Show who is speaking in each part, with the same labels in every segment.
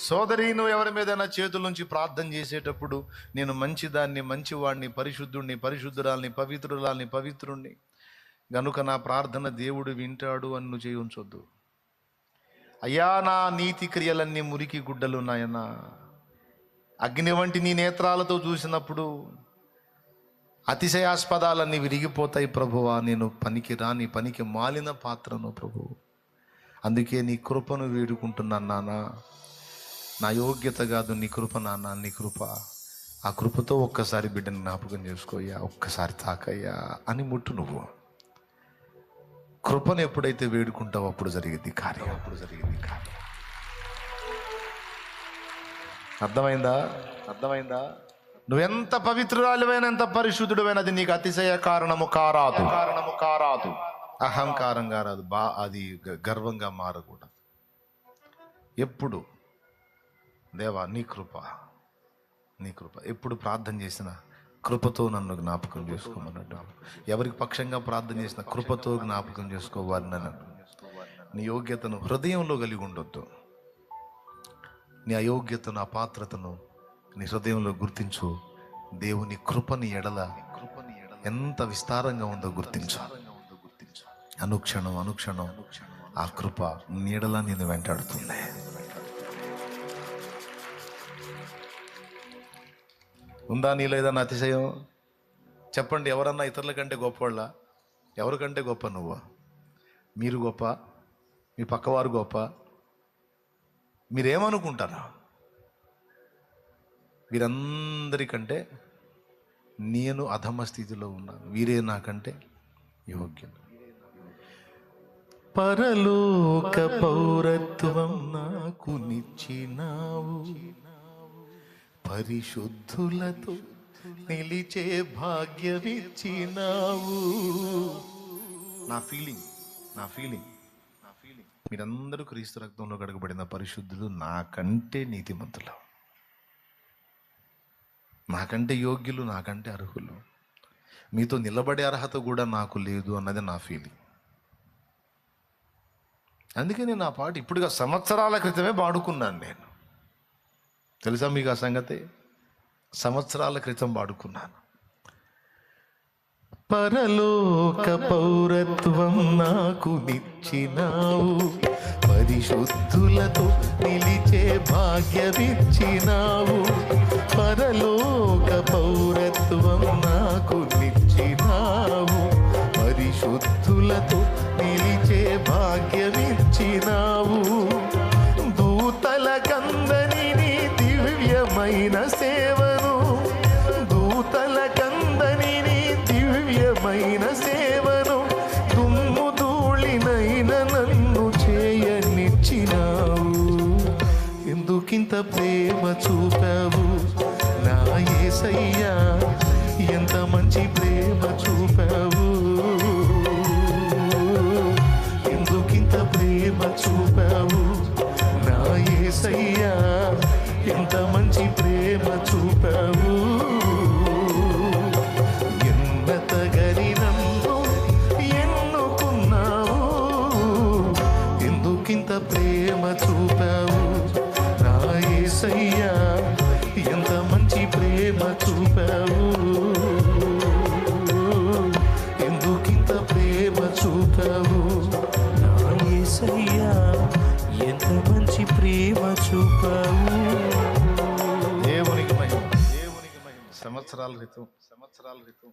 Speaker 1: సోదరి నువ్వు ఎవరి మీదైనా చేతుల నుంచి ప్రార్థన చేసేటప్పుడు నేను మంచిదాన్ని మంచివాడిని పరిశుద్ధుణ్ణి పరిశుద్ధురాల్ని పవిత్రురాల్ని పవిత్రుణ్ణి. గనుక నా ప్రార్థన దేవుడు వింటాడు అని నువ్వు అయ్యా నా నీతి క్రియలన్నీ మురికి గుడ్డలు అగ్ని వంటి నీ నేత్రాలతో చూసినప్పుడు అతిశయాస్పదాలన్నీ విరిగిపోతాయి ప్రభువా. నేను పనికి రాని పనికి మాలిన పాత్రను ప్రభు అందుకే నీ కృపను వేడుకుంటున్నాను నానా. నా యోగ్యత కాదు నీ కృప నాన్న నీ కృప. ఆ కృపతో ఒక్కసారి బిడ్డను జ్ఞాపకం చేసుకోయ్యా ఒక్కసారి తాకయ్యా అని ముట్టు నువ్వు. కృపను ఎప్పుడైతే వేడుకుంటావో అప్పుడు జరిగింది కార్యం. అప్పుడు జరిగింది కార్యం. అర్థమైందా? అర్థమైందా? నువ్వెంత పవిత్రురాలివైన ఎంత పరిశుద్ధుడువైనది నీకు అతిశయ కారణము కారాదు. కారణము కారాదు. అహంకారంగా రాదు. బా అది గ- గర్వంగా మారకూడదు. ఎప్పుడు దేవా నీ కృప నీ కృప. ఎప్పుడు ప్రార్థన చేసినా కృపతో నన్ను జ్ఞాపకం చేసుకోమన్నట్టు ఎవరికి పక్షంగా ప్రార్థన చేసిన కృపతో జ్ఞాపకం చేసుకోవాలని నన్ను నీ యోగ్యతను హృదయంలో కలిగి ఉండొద్దు. నీ అయోగ్యతను అపాత్రతను నీ హృదయంలో గుర్తించు. దేవుని కృపని ఎడల కృపని ఎడల ఎంత విస్తారంగా ఉందో గుర్తించు. అనుక్షణం అనుక్షణం ఆ కృప నీడల నేను వెంటాడుతుంది. ఉందా నీలో ఏదన్నా అతిశయం? చెప్పండి ఎవరన్నా ఇతరుల కంటే గొప్పవాళ్ళ? ఎవరికంటే గొప్ప నువ్వు? మీరు గొప్ప? మీ పక్కవారు గొప్ప? మీరేమనుకుంటారా? వీరందరికంటే నేను అధమ స్థితిలో ఉన్నాను. వీరే నాకంటే యోగ్యం పరలోక పౌరత్వం నాకు నిచ్చినావు. పరిశుద్ధులతో నిలిచే భాగ్యమిచ్చినావు. నా ఫీలింగ్ నా ఫీలింగ్ నా ఫీలింగ్ మీరందరూ క్రీస్తు రక్తంలో కడగబడిన పరిశుద్ధులు నాకంటే నీతిమంతులు. నాకంటే యోగ్యులు నాకంటే అర్హులు. మీతో నిలబడే అర్హత కూడా నాకు లేదు అన్నది నా ఫీలింగ్ అందుకే నేను ఆ పాట ఇప్పుడుగా సంవత్సరాల క్రితమే పాడుకున్నాను నేను. తెలుసా మీకు ఆ సంగతి? సంవత్సరాల క్రితం పాడుకున్నాను పరలోక పౌరత్వం నాకు నిచ్చినావు. పరిశుద్ధులతో నిలిచే భాగ్యమిచ్చినావు. పరలోక పౌరత్వం నాకు నిచ్చినావు. పరిశుద్ధులతో నిలిచే భాగ్యమిచ్చినావు. సేవను దుమ్ము ధూళినైన నన్ను చేయనిచ్చినావు. ఎందుకింత ప్రేమ చూపావు? నా ఏసయ్యా ఎంత మంచి ప్రేమ చూపావు? ఎందుకింత ప్రేమ చూపావు? నా ఏసయ్యా ఎంత మంచి ప్రేమ చూపావు? యేసయ్యా ఎంత మంచి ప్రేమ చూపావు. ఎందుకింత ప్రేమ చూపావు?
Speaker 2: నా యేసయ్యా ఎంత మంచి ప్రేమ చూపావు.
Speaker 1: దేవునికి మహిమ దేవునికి మహిమ. సంవత్సరాల క్రితం సంవత్సరాల క్రితం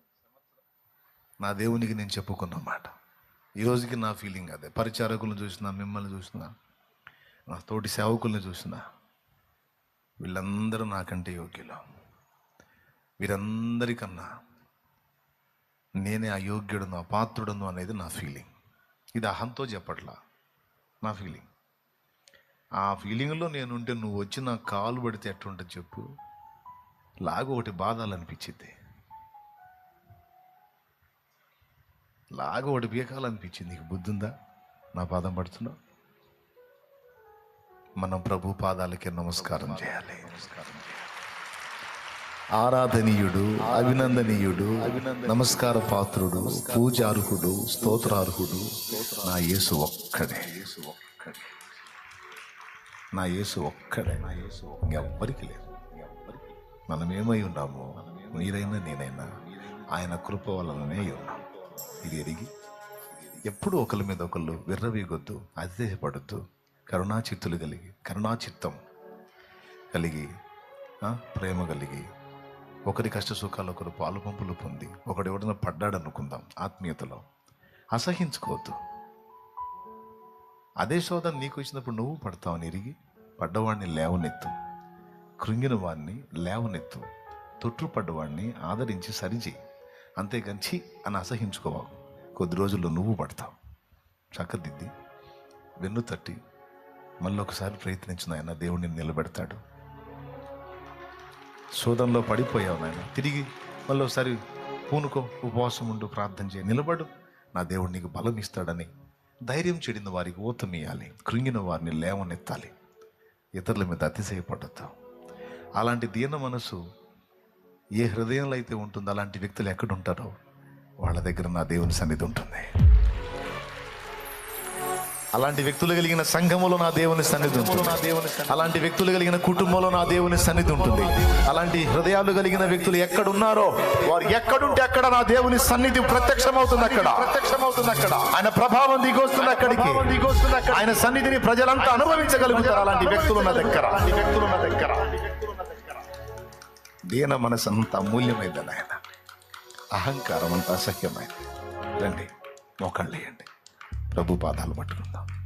Speaker 1: నా దేవునికి నేను చెప్పుకున్న మాట. ఈ రోజుకి నా ఫీలింగ్ అదే. పరిచారకులను చూసిన మిమ్మల్ని చూసిన నా తోటి సేవకుల్ని చూసినా వీళ్ళందరూ నాకంటే యోగ్యులు. వీరందరికన్నా నేనే అయోగ్యుడను అపాత్రుడను అనేది నా ఫీలింగ్ ఇది అహంతో చెప్పట్లా. నా ఫీలింగ్ ఆ ఫీలింగ్లో నేనుంటే నువ్వు వచ్చి నా కాలు పడితే ఎట్టుంటుంది చెప్పు? లాగు ఒకటి బాధాలనిపించింది లాగు ఒకటి బీకాలనిపించింది. నీకు బుద్ధి ఉందా నా పాదం పడుతున్నావు మనం ప్రభు పాదాలకి నమస్కారం చేయాలి. ఆరాధనీయుడు అభినందనీయుడు నమస్కార పాత్రుడు పూజార్హుడు స్తోత్రార్హుడు నా యేసు ఒక్కడే. నా యేసు ఒక్కడే. నా యేసు ఇంకెవ్వరికి లేదు. మనం ఏమై ఉన్నామో మీరైనా నేనైనా ఆయన కృప వలననే ఉన్నాం. ఇది ఎరిగి ఎప్పుడు ఒకరి మీద ఒకళ్ళు విర్రవీగొద్దు అతిశయపడద్దు కరుణాచిత్తులు కలిగి కరుణాచిత్తం కలిగి ప్రేమ కలిగి ఒకరి కష్ట సుఖాలు ఒకరు పాలు పంపులు పొంది ఒకడు ఎవడన్నా పడ్డాడు అనుకుందాం ఆత్మీయతలో. అసహించుకోవద్దు. అదే శోధన నీకు వచ్చినప్పుడు నువ్వు పడతావు నిరిగి పడ్డవాడిని లేవనెత్తు. కృంగిన వాడిని లేవనెత్తు. తొట్టుపడ్డవాడిని ఆదరించి సరిచేయి. అంతేగాని ఛీ అని అసహించుకోవాలి కొద్ది రోజుల్లో నువ్వు పడతావు. చక్కదిద్ది వెన్ను తట్టి మళ్ళీ ఒకసారి ప్రయత్నించిన ఆయన దేవుడిని నిలబెడతాడు. శోధంలో పడిపోయావు నాయన. తిరిగి మళ్ళీ ఒకసారి పూనుకో ఉపవాసం ఉండు ప్రార్థన చేయి. నిలబడు. నా దేవుడు నీకు బలం ఇస్తాడని ధైర్యం చెడిన వారికి ఊతమియాలి కృంగిన వారిని లేవనెత్తాలి. ఇతరుల మీద అతిశయపడద్దు. అలాంటి దీన మనసు ఏ హృదయంలో అయితే ఉంటుందో అలాంటి వ్యక్తులు ఎక్కడుంటారో వాళ్ళ దగ్గర నా దేవుని సన్నిధి ఉంటుంది. అలాంటి వ్యక్తులు కలిగిన సంఘములో నా దేవుని సన్నిధి ఉంటుంది. నా దేవుని అలాంటి వ్యక్తులు కలిగిన కుటుంబంలో నా దేవుని సన్నిధి ఉంటుంది. అలాంటి హృదయాలు కలిగిన వ్యక్తులు ఎక్కడున్నారో వారు ఎక్కడుంటే అక్కడ నా దేవుని సన్నిధి ప్రత్యక్షమవుతుంది అక్కడ. ప్రత్యక్షమవుతుంది అక్కడ ఆయన ప్రభావం దిగొస్తుంది అక్కడికి. ఆయన సన్నిధిని ప్రజలంతా అనుభవించగలుగుతారు అలాంటి వ్యక్తులు ఉన్న దగ్గర. అలాంటి వ్యక్తులు ఉన్న దగ్గర దీన మనసు అంత అమూల్యమైందని ఆయన అహంకారం అంత అసహ్యమైంది. రండి మోకాళ్ళు వేయండి. ప్రభు పాదాలు పట్టుకుందాం.